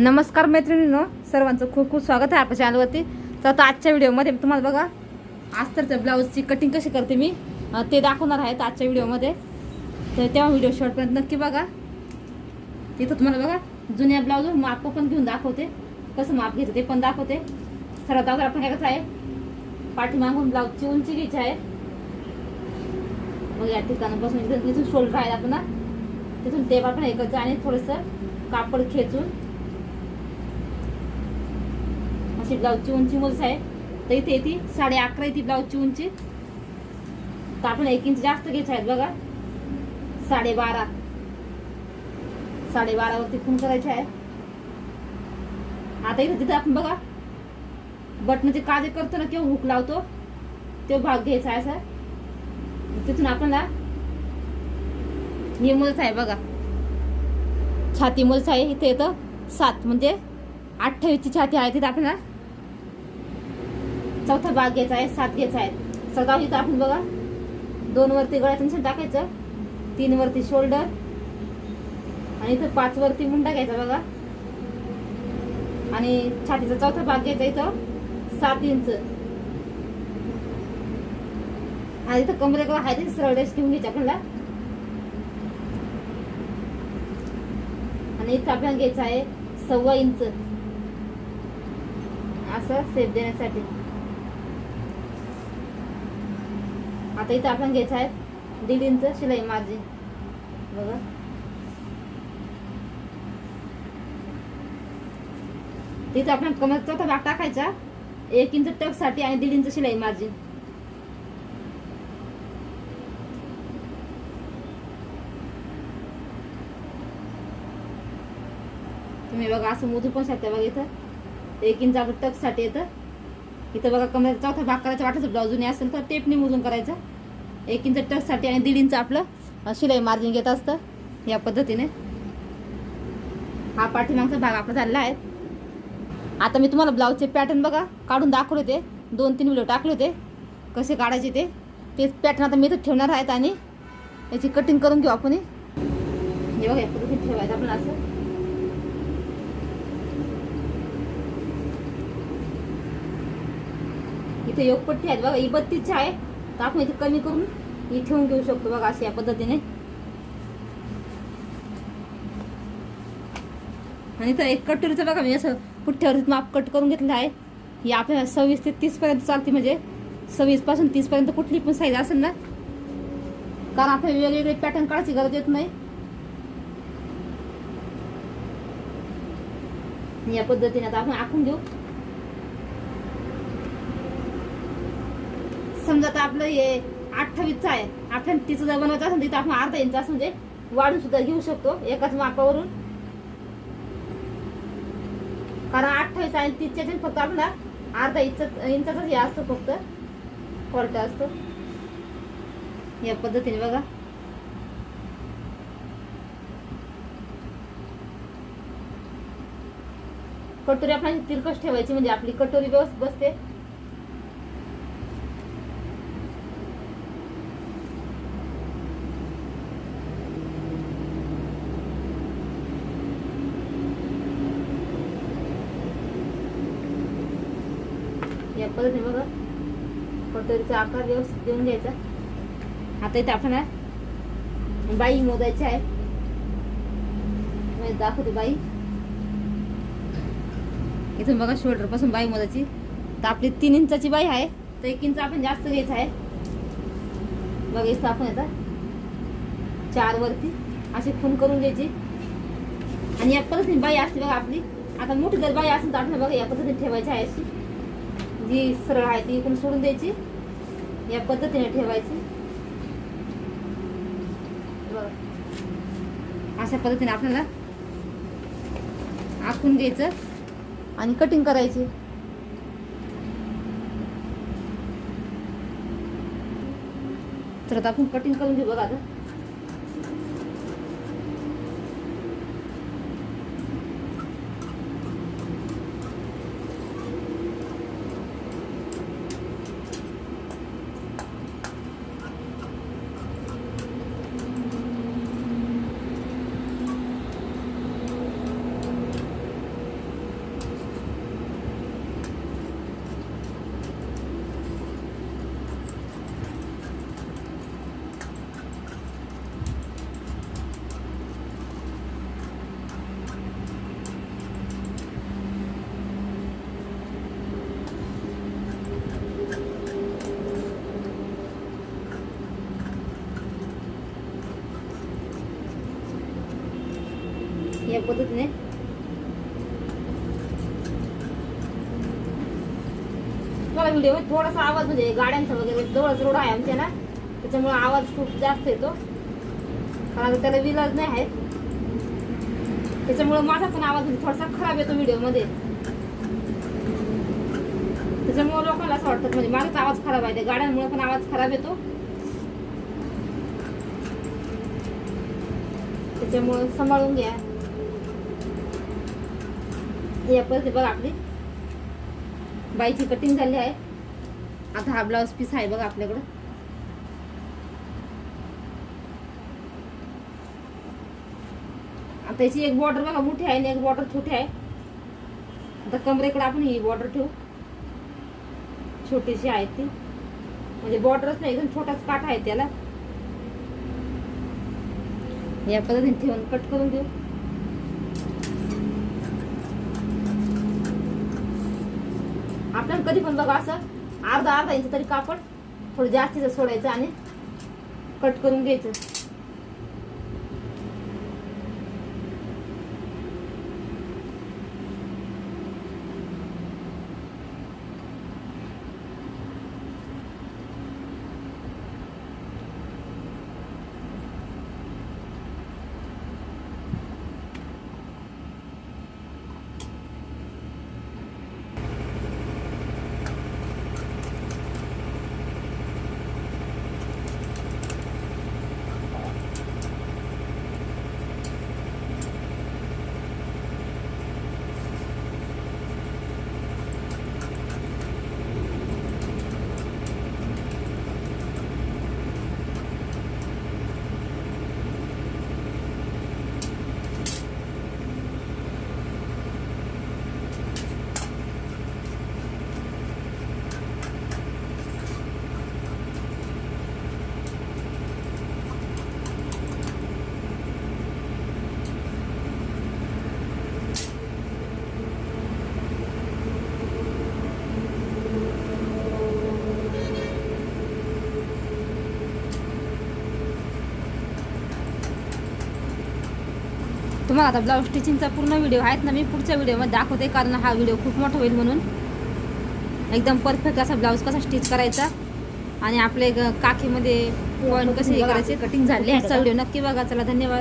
नमस्कार मैत्रिणींनो सर्वांचं खूप खूप स्वागत आहे आपल्या चॅनलवरती तर आता आजच्या व्हिडिओमध्ये तुम्हाला बघा आज तर त्या ब्लाऊजची कटिंग कशी करते मी ते दाखवणार आहेत आजच्या व्हिडिओमध्ये तर तेव्हा व्हिडिओ शॉर्टपर्यंत नक्की बघा. तिथं तुम्हाला बघा जुन्या ब्लाऊज माप पण घेऊन दाखवते. कसं माप घेतं ते पण दाखवते. सर्वात अगोदर आपण काय कसं आहे पाठीमागून ब्लाऊजची उंची घ्यायची आहे. मग या ठिकाणापासून इथं इथून शोल्डर आहे आपण. तिथून टेप आपण हे आणि थोडंसं कापड खेचून अशी ब्लाऊजची उंची मुलच आहे तर इथे येते साडे अकरा येते ब्लाऊजची उंची. तर आपण एक इंच जास्त घ्यायचं आहेत बघा. साडेबारा साडेबारावरती खून करायचे आहे आता इथे तिथे आपण बघा. बटनाचे काजे करतो ना किंवा हुक लावतो तो भाग घ्यायचा आहे सर तिथून आपल्याला हे मुलच आहे बघा. छाती मुलच आहे इथे येतं सात म्हणजे अठ्ठावीसची छाती आहे तिथे आपल्याला चौथा भाग घ्यायचा आहे सात घ्यायचा आहे. चौथा इथं आपण बघा. दोन वरती गळ्यात टाकायचं. तीन वरती शोल्डर आणि इथं पाच वरती मुंडा घ्यायचा बघा. आणि छातीचा चौथा भाग घ्यायचा इथं. सात इंच. आणि इथं कमरेकडे आहे सरळ रेस ठेवून घ्यायची आपल्याला. आणि इथं आपल्याला घ्यायचं आहे सव्वा इंच. असं सेफ देण्यासाठी. आता इथं आपण घ्यायचं आहे. दीड शिलाई माझी. बघा. तिथं आपण कमर चौथा भाग टाकायचा. एक इंच टकसाठी आणि दीड इंच शिलाई मार्जिन तुम्ही बघा असं मोजू पण शकता बघा इथं. एक इंच आपलं टकसाठी येतं. इथं बघा कमर चौथा भाग करायचा वाटत ब्लाऊजने असेल तर टेपने मोजून करायचं. एक इंच टचसाठी आणि दीड इंच आपलं शिलाई मार्जिन घेत असतं या पद्धतीने. हा पाठीमागचा भाग आपला झालेला आहे. आता मी तुम्हाला ब्लाऊजचे पॅटर्न बघा काढून दाखवले होते. दोन तीन व्हिडिओ टाकले होते. कसे काढायचे ते तेच पॅटर्न आता मी इथं ठेवणार आहेत आणि याची कटिंग करून घेऊ आपण हे. बघा या पद्धतीने ठेवायचं आपण असं. इथे योगपट्टी आहेत बघा ही बत्तीसची आहे. तर आपण इथे कमी करून ही ठेवून घेऊ शकतो बघा असं या पद्धतीने. आणि तर एक कटोरीचं बघा मी असं पुठ्ठ्यावर माप कट करून घेतलं आहे. ही आपल्याला सव्वीस ते तीस पर्यंत चालते म्हणजे सव्वीसपासून तीस पर्यंत कुठली पण साईज असेल ना कारण आपल्याला वेगवेगळे पॅटर्न काढायची गरज येत नाही. या पद्धतीने आता आपण आखून घेऊ. समजा आता आपलं हे अठ्ठावीसचं आहे. आपल्याला तिचं जर बनवायचं असेल तिथं आपण अर्धा इंच असं म्हणजे वाढून सुद्धा घेऊ शकतो एकाच मापावरून. कारण अठ्ठावीस आणि तीसच्या फक्त आपला अर्धा इंच इंचाचाच हे असतो फक्त. फॉल्ट असतो. या पद्धतीने बघा. कटोरी आपल्याला तिरकस ठेवायची म्हणजे आपली कटोरी व्यवस्थित बसते या पद्धतीने बघा. कटोरीचा आकार व्यवस्थित देऊन घ्यायचा. आता इथे आपण बाई मोजायची आहे. म्हणजे दाखवते बाई. इथून बघा शोल्डरपासून बाई मोजायची. तर आपली तीन इंचाची बाई आहे. तर एक इंच आपण जास्त घ्यायचं आहे. बघा इथं आपण येतात चार वरती अशी खून करून घ्यायची. आणि या पद्धतीने बाई असते बघा आपली. आता मोठी जर बाई असेल तर आपल्याला बघा या पद्धतीने ठेवायची आहे अशी. जी सरळ आहे ती इकडून सोडून द्यायची. या पद्धतीने ठेवायची. अशा पद्धतीने आपल्याला आखून घ्यायचं आणि कटिंग करायची. तर आता आपण कटिंग करून घेऊ बघा आता. या पद्धतीने. मला व्हिडिओ थोडासा आवाज म्हणजे गाड्यांचा वगैरे जवळच रोड आहे आमच्या ना त्याच्यामुळे आवाज खूप जास्त येतो. कारण आता त्याला विलाज नाही आहे. त्याच्यामुळे माझा पण आवाज म्हणजे थोडासा खराब येतो व्हिडिओमध्ये त्याच्यामुळे लोकांना असं वाटतं म्हणजे माझाच आवाज खराब आहे त्या गाड्यांमुळे पण आवाज खराब येतो. त्याच्यामुळे सांभाळून घ्या. या पद्धती बघा आपली बाईची कटिंग झाली आहे. आता हा ब्लाऊज पीस आहे बघा आपल्याकडं. आता याची एक बॉर्डर बघा मोठी आहे आणि एक बॉर्डर छोटी आहे. आता कमरेकडे आपण ही बॉर्डर ठेवू. छोटीशी आहे ती. म्हणजे बॉर्डरच नाही एकदम छोटाच काठ आहे त्याला. या पद्धतीने ठेवून कट करून देऊ. आपल्याला कधी पण बघा असं अर्धा अर्धा इंच तरी कापड थोडं जास्तीचं सोडायचं आणि कट करून घ्यायचं. तुम्हाला आता ब्लाऊज स्टिचिंगचा पूर्ण व्हिडिओ आहेत ना मी पुढच्या व्हिडिओमध्ये दाखवते कारण हा व्हिडिओ खूप मोठा होईल म्हणून. एकदम परफेक्ट असा ब्लाऊज कसा स्टिच करायचा. आणि आपले काखेमध्ये पॉईंट कसे हे करायचे कटिंग झाले व्हिडिओ नक्की बघा चला धन्यवाद.